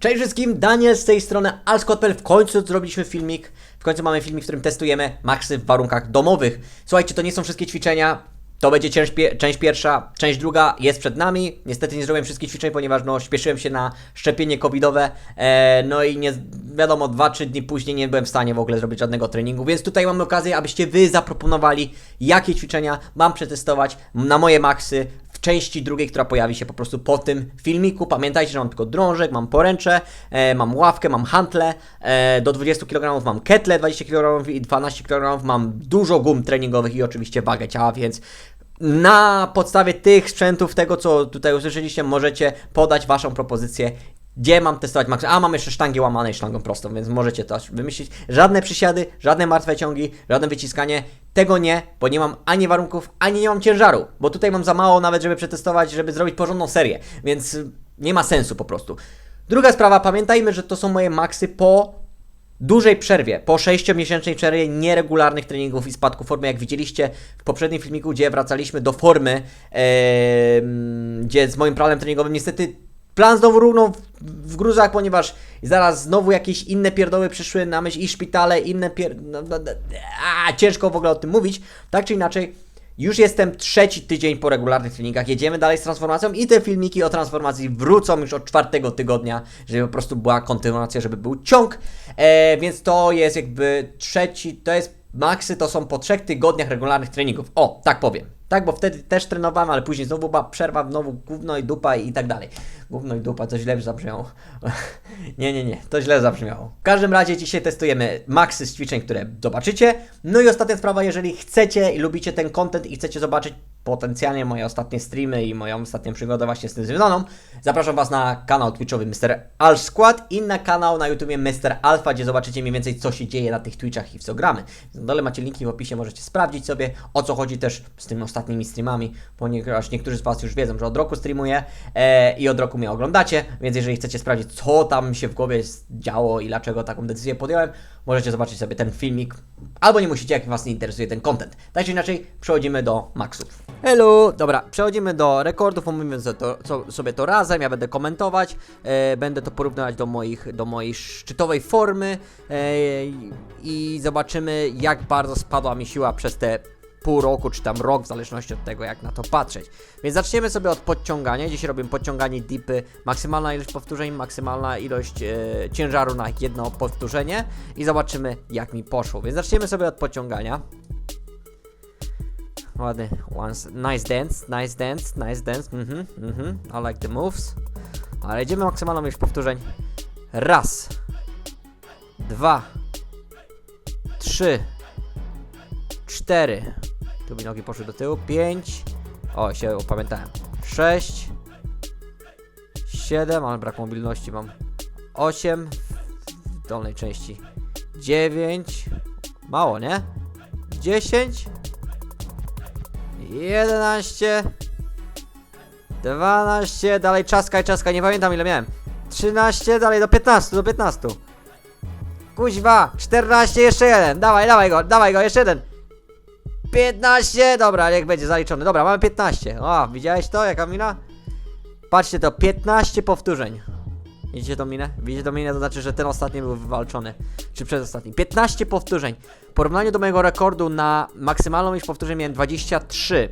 Cześć wszystkim, Daniel z tej strony Alskotpel. W końcu zrobiliśmy filmik. W końcu mamy filmik, w którym testujemy maksy w warunkach domowych. Słuchajcie, to nie są wszystkie ćwiczenia. To będzie część, część pierwsza, część druga jest przed nami. Niestety nie zrobiłem wszystkich ćwiczeń, ponieważ no, śpieszyłem się na szczepienie covidowe. E, no i nie wiadomo, 2-3 dni później nie byłem w stanie w ogóle zrobić żadnego treningu. Więc tutaj mamy okazję, abyście wy zaproponowali, jakie ćwiczenia mam przetestować na moje maksy części drugiej, która pojawi się po prostu po tym filmiku. Pamiętajcie, że mam tylko drążek, mam poręcze, e, mam ławkę, mam hantle, e, do 20 kg mam ketle 20 kg i 12 kg mam dużo gum treningowych i oczywiście wagę ciała, więc na podstawie tych sprzętów, tego co tutaj usłyszeliście, możecie podać Waszą propozycję, gdzie mam testować maks. A, mam jeszcze sztangę łamanej sztangą prostą, więc możecie to wymyślić. Żadne przysiady, żadne martwe ciągi, żadne wyciskanie. Tego nie, bo nie mam ani warunków, ani nie mam ciężaru. Bo tutaj mam za mało nawet, żeby przetestować, żeby zrobić porządną serię. Więc nie ma sensu po prostu. Druga sprawa, pamiętajmy, że to są moje maksy po dużej przerwie, po 6-miesięcznej przerwie nieregularnych treningów i spadku formy, jak widzieliście w poprzednim filmiku, gdzie wracaliśmy do formy, em, gdzie z moim planem treningowym niestety plan znowu równął w, gruzach, ponieważ zaraz znowu jakieś inne pierdoły przyszły na myśl i szpitale, inne pier... No, no, no, a, ciężko w ogóle o tym mówić, tak czy inaczej. Już jestem trzeci tydzień po regularnych treningach. Jedziemy dalej z transformacją i te filmiki o transformacji wrócą już od czwartego tygodnia, żeby po prostu była kontynuacja, żeby był ciąg. E, więc to jest jakby trzeci, to jest maksy, to są po trzech tygodniach regularnych treningów. O, tak powiem. Tak, bo wtedy też trenowałem, ale później znowu była przerwa, znowu gówno i dupa i tak dalej. Gówno i dupa, to źle zabrzmiało. nie, nie, nie, to źle zabrzmiało. W każdym razie dzisiaj testujemy maksy z ćwiczeń, które zobaczycie. No i ostatnia sprawa, jeżeli chcecie i lubicie ten content i chcecie zobaczyć potencjalnie moje ostatnie streamy i moją ostatnią przygodę właśnie z tym związaną, zapraszam Was na kanał twitchowy Mr. Al Squad i na kanał na YouTubie Mr. Alpha, gdzie zobaczycie mniej więcej co się dzieje na tych Twitchach i w co gramy. Na dole macie linki w opisie, możecie sprawdzić sobie o co chodzi też z tymi ostatnimi streamami, ponieważ niektórzy z Was już wiedzą, że od roku streamuję e, i od roku mnie oglądacie, więc jeżeli chcecie sprawdzić co tam się w głowie działo i dlaczego taką decyzję podjąłem, możecie zobaczyć sobie ten filmik, albo nie musicie, jak Was nie interesuje ten content. Tak czy inaczej, przechodzimy do maksów. Hello! Dobra, przechodzimy do rekordów, omówimy sobie to, razem, ja będę komentować, e, będę to porównywać do, moich, do mojej szczytowej formy e, i zobaczymy, jak bardzo spadła mi siła przez te pół roku, czy tam rok, w zależności od tego, jak na to patrzeć. Więc zaczniemy sobie od podciągania. Dzisiaj robimy podciąganie dipy, maksymalna ilość powtórzeń, maksymalna ilość e, ciężaru na jedno powtórzenie i zobaczymy, jak mi poszło. Więc zaczniemy sobie od podciągania. Ładny, once, nice dance, nice dance, nice dance, mhm, mhm, I like the moves. Ale idziemy maksymalną ilość powtórzeń. Raz, dwa, trzy, cztery. Tu mi nogi poszły do tyłu. Pięć. O, się opamiętałem. Sześć. Siedem, ale brak mobilności mam. Osiem. W dolnej części. Dziewięć. Mało, nie? Dziesięć. Jedenaście. Dwanaście. Dalej czaskaj, czaskaj. Nie pamiętam ile miałem. Trzynaście. Dalej do piętnastu, do piętnastu. Kuźwa, 14, jeszcze jeden. Dawaj, dawaj go, dawaj go, jeszcze jeden. 15, dobra, niech będzie zaliczony. Dobra, mamy 15. O, widziałeś to, jaka mina? Patrzcie to, 15 powtórzeń. Widzicie tą minę? Widzicie tą minę, to znaczy, że ten ostatni był wywalczony. Czy przedostatni. 15 powtórzeń. W porównaniu do mojego rekordu na maksymalną ilość powtórzeń miałem 23.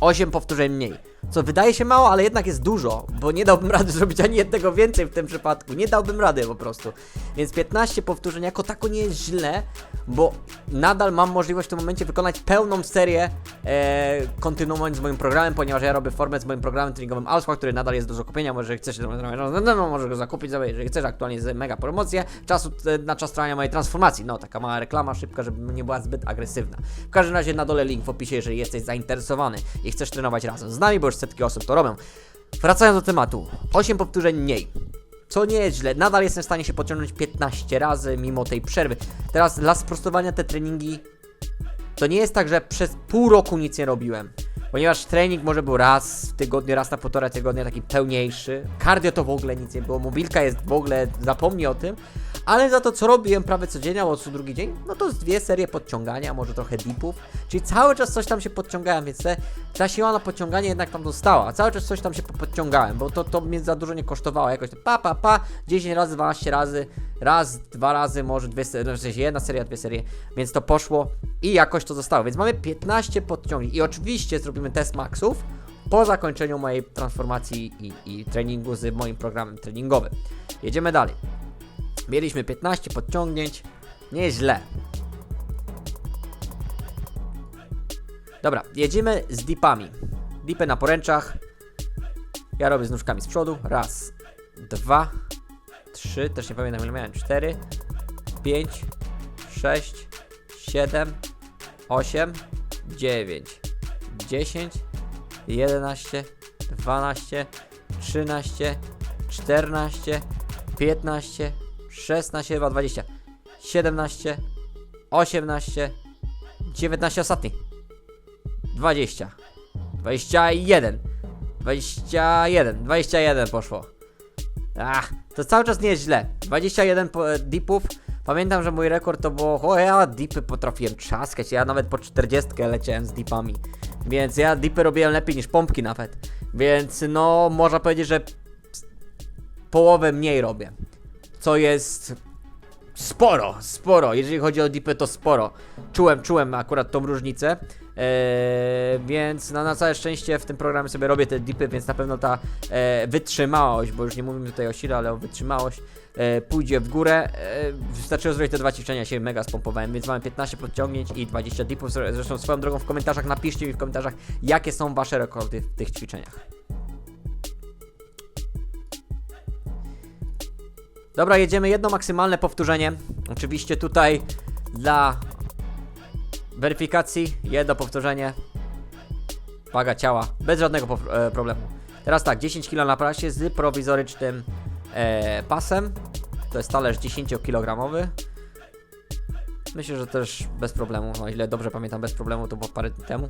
8 powtórzeń mniej. Co wydaje się mało, ale jednak jest dużo, bo nie dałbym rady zrobić ani jednego więcej w tym przypadku. Nie dałbym rady po prostu. Więc 15 powtórzeń jako tako nie jest źle, bo nadal mam możliwość w tym momencie wykonać pełną serię, e, kontynuując z moim programem, ponieważ ja robię formę z moim programem treningowym Alpha, który nadal jest do zakupienia. Może chcesz, no, no, może go zakupić jeżeli chcesz. Aktualnie jest mega promocja. Czasu e, na czas trwania mojej transformacji. No, taka mała reklama szybka, żeby nie była zbyt agresywna. W każdym razie na dole link w opisie, jeżeli jesteś zainteresowany i chcesz trenować razem z nami, bo już setki osób to robią. Wracając do tematu. 8 powtórzeń mniej. Co nie jest źle, nadal jestem w stanie się pociągnąć 15 razy mimo tej przerwy. Teraz dla sprostowania te treningi to nie jest tak, że przez pół roku nic nie robiłem. Ponieważ trening może był raz w tygodniu, raz na półtora tygodnia taki pełniejszy. Cardio to w ogóle nic nie było, mobilka jest w ogóle, zapomnij o tym. Ale za to co robiłem prawie codziennie, albo co drugi dzień, no to z dwie serie podciągania, może trochę dipów, czyli cały czas coś tam się podciągałem, więc te, ta siła na podciąganie jednak tam została, cały czas coś tam się po- podciągałem, bo to, to mnie za dużo nie kosztowało, jakoś pa, pa, pa, 10 razy, 12 razy, raz, dwa razy, może dwie serie, sensie jedna seria, dwie serie, więc to poszło i jakoś to zostało, więc mamy 15 podciągnięć i oczywiście zrobimy test maksów, po zakończeniu mojej transformacji i, i treningu z moim programem treningowym. Jedziemy dalej. Mieliśmy 15 podciągnięć. Nieźle. Dobra, jedziemy z dipami. Dipy na poręczach. Ja robię z nóżkami z przodu. Raz, dwa, trzy, też nie pamiętam ile miałem. Cztery, pięć, sześć, siedem, osiem, dziewięć, dziesięć, 11, 12, 13, 14, 15, 16, chyba 20, 17, 18, 19, ostatni, 20, 21, 21, 21 poszło. Ach, to cały czas nie jest źle. 21 po- dipów. Pamiętam, że mój rekord to było. O, ja dipy potrafiłem trzaskać. Ja nawet po 40 leciałem z dipami. Więc ja dipy robiłem lepiej niż pompki nawet. Więc no, można powiedzieć, że połowę mniej robię. Co jest sporo, sporo. Jeżeli chodzi o dipy, to sporo. Czułem, czułem akurat tą różnicę. Eee, więc no, na całe szczęście w tym programie sobie robię te dipy, więc na pewno ta e, wytrzymałość, bo już nie mówimy tutaj o sile, ale o wytrzymałość, e, pójdzie w górę. E, wystarczyło zrobić te dwa ćwiczenia, się mega spompowałem, więc mamy 15 podciągnięć i 20 dipów. Zresztą swoją drogą w komentarzach napiszcie mi w komentarzach, jakie są wasze rekordy w tych ćwiczeniach. Dobra, jedziemy jedno maksymalne powtórzenie. Oczywiście tutaj dla weryfikacji jedno powtórzenie. Waga ciała, bez żadnego e, problemu. Teraz tak, 10 kg na prasie z prowizorycznym e, pasem. To jest talerz 10 kg. Myślę, że też bez problemu, o ile dobrze pamiętam, bez problemu, to było parę dni temu.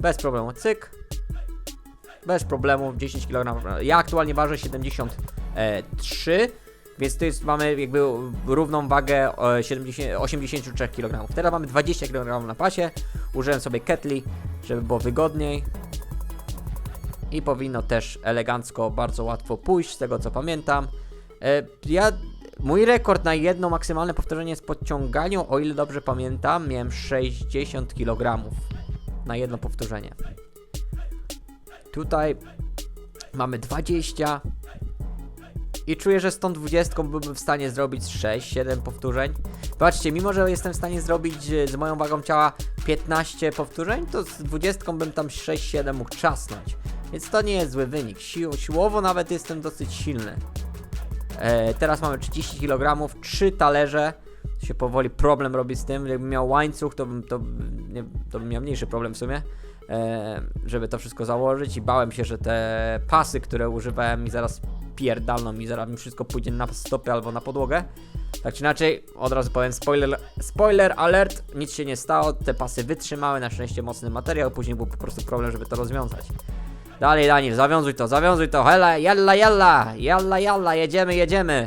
Bez problemu, cyk. Bez problemu, 10 kg. Ja aktualnie ważę 73, więc to jest, mamy jakby równą wagę e, 70, 83 kg. Teraz mamy 20 kg na pasie. Użyłem sobie ketli, żeby było wygodniej. I powinno też elegancko, bardzo łatwo pójść, z tego co pamiętam. E, ja, mój rekord na jedno maksymalne powtórzenie z podciąganiu, o ile dobrze pamiętam, miałem 60 kg na jedno powtórzenie. Tutaj mamy 20 i czuję, że z tą 20 byłbym w stanie zrobić 6-7 powtórzeń. Patrzcie, mimo że jestem w stanie zrobić e, z moją wagą ciała 15 powtórzeń, to z 20 bym tam 6-7 mógł trzasnąć. Więc to nie jest zły wynik. Sił, siłowo nawet jestem dosyć silny. E, teraz mamy 30 kg, 3 talerze. Się powoli problem robi z tym. Jakbym miał łańcuch, to bym, to, nie, to bym miał mniejszy problem w sumie. E, żeby to wszystko założyć i bałem się, że te pasy, które używałem mi zaraz pierdalną mi zaraz mi wszystko pójdzie na stopy albo na podłogę. Tak czy inaczej, od razu powiem spoiler, spoiler alert, nic się nie stało, te pasy wytrzymały, na szczęście mocny materiał, później był po prostu problem, żeby to rozwiązać. Dalej Daniel, zawiązuj to, zawiązuj to, hela, jalla, jalla, jalla, jalla, jedziemy, jedziemy.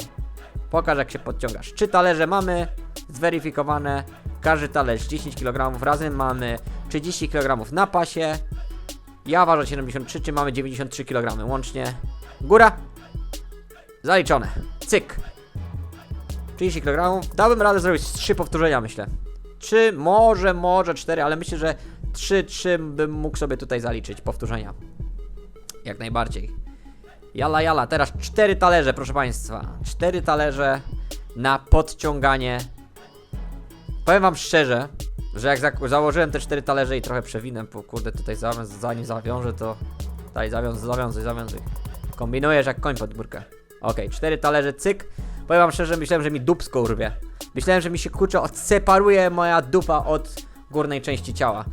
Pokaż jak się podciągasz. Trzy talerze mamy, zweryfikowane, każdy talerz 10 kg, razem mamy 30 kg na pasie. Ja ważę 73, czy mamy 93 kg łącznie. Góra. Zaliczone. Cyk. 30 kg. Dałbym radę zrobić 3 powtórzenia, myślę. 3, może, może 4, ale myślę, że 3, 3 bym mógł sobie tutaj zaliczyć powtórzenia. Jak najbardziej. Jala, jala, teraz 4 talerze, proszę Państwa. 4 talerze na podciąganie. Powiem Wam szczerze, że jak za założyłem te 4 talerze i trochę przewinę, bo kurde tutaj zanim zawiążę, to daj zawiąż, zawiązuj, zawiązuj. Kombinujesz jak koń pod górkę. Okej, 4 talerze, cyk. Powiem Wam szczerze, myślałem, że mi dupsko urwie. Myślałem, że mi się kurczę odseparuje moja dupa od górnej części ciała.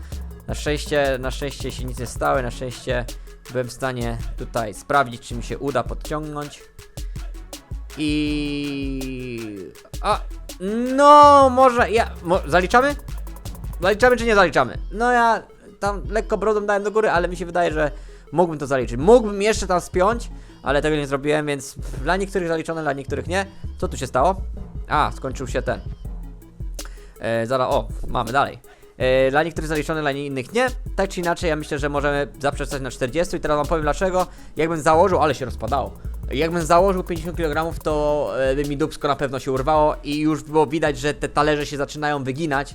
Na szczęście, na szczęście się nic nie stało, na szczęście byłem w stanie tutaj sprawdzić, czy mi się uda podciągnąć. I... A, no, może ja... Mo, zaliczamy? Zaliczamy czy nie zaliczamy? No ja tam lekko brodą dałem do góry, ale mi się wydaje, że mógłbym to zaliczyć. Mógłbym jeszcze tam spiąć, ale tego nie zrobiłem, więc dla niektórych zaliczone, dla niektórych nie. Co tu się stało? A, skończył się ten. E, zaraz, o, mamy dalej. E, dla niektórych zaliczony, dla innych nie. Tak czy inaczej, ja myślę, że możemy zaprzestać na 40 i teraz wam powiem dlaczego. Jakbym założył, ale się rozpadało. Jakbym założył 50 kg, to e, by mi dupsko na pewno się urwało i już było widać, że te talerze się zaczynają wyginać.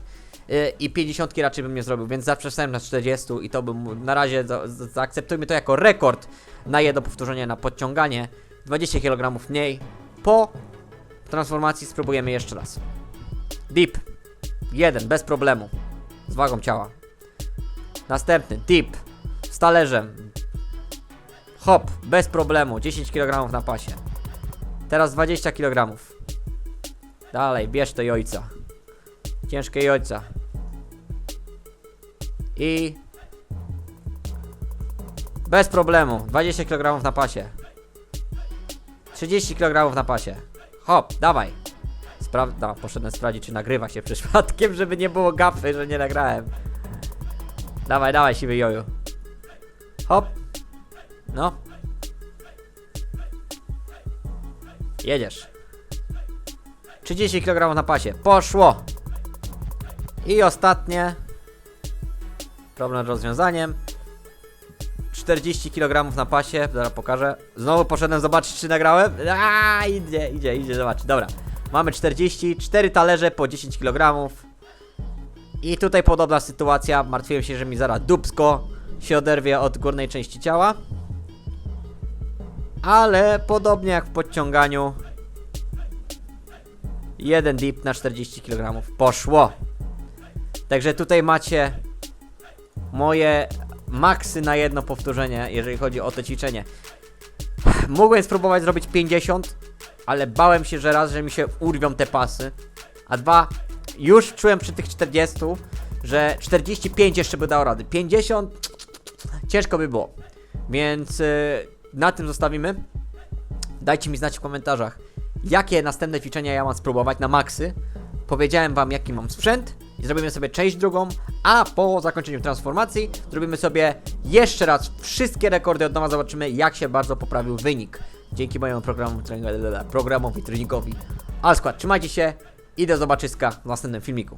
e, I 50 raczej bym nie zrobił, więc zaprzestałem na 40 i to bym na razie za, za, zaakceptujmy to jako rekord na jedno powtórzenie na podciąganie. 20 kg mniej. Po transformacji spróbujemy jeszcze raz. Deep. Jeden, bez problemu. Z wagą ciała. Następny, deep. Z talerzem. Hop, bez problemu. 10 kg na pasie. Teraz 20 kg. Dalej, bierz to jojca. Ciężkie jojca. I... Bez problemu. 20 kg na pasie. 30 kg na pasie. Hop, dawaj. Sprawda, poszedłem sprawdzić, czy nagrywa się przypadkiem, żeby nie było gafy, że nie nagrałem. Dawaj, dawaj, siwy joju. Hop. No. Jedziesz. 30 kg na pasie. Poszło. I ostatnie. Problem z rozwiązaniem. 40 kg na pasie, zaraz pokażę. Znowu poszedłem zobaczyć, czy nagrałem. A, idzie, idzie, idzie, zobacz. Dobra. Mamy 40, 4 talerze po 10 kg. I tutaj podobna sytuacja. Martwiłem się, że mi zaraz dupsko się oderwie od górnej części ciała. Ale podobnie jak w podciąganiu. Jeden dip na 40 kg. Poszło. Także tutaj macie moje maksy na jedno powtórzenie, jeżeli chodzi o to ćwiczenie. Mogłem spróbować zrobić 50, ale bałem się, że raz, że mi się urwią te pasy, a dwa, już czułem przy tych 40, że 45 jeszcze by dało rady. 50 ciężko by było. Więc yy, na tym zostawimy. Dajcie mi znać w komentarzach, jakie następne ćwiczenia ja mam spróbować na maksy. Powiedziałem wam, jaki mam sprzęt i zrobimy sobie część drugą, a po zakończeniu transformacji zrobimy sobie jeszcze raz wszystkie rekordy od nowa, zobaczymy jak się bardzo poprawił wynik dzięki mojemu programowi treningowi. Ale skład, trzymajcie się i do zobaczyska w następnym filmiku.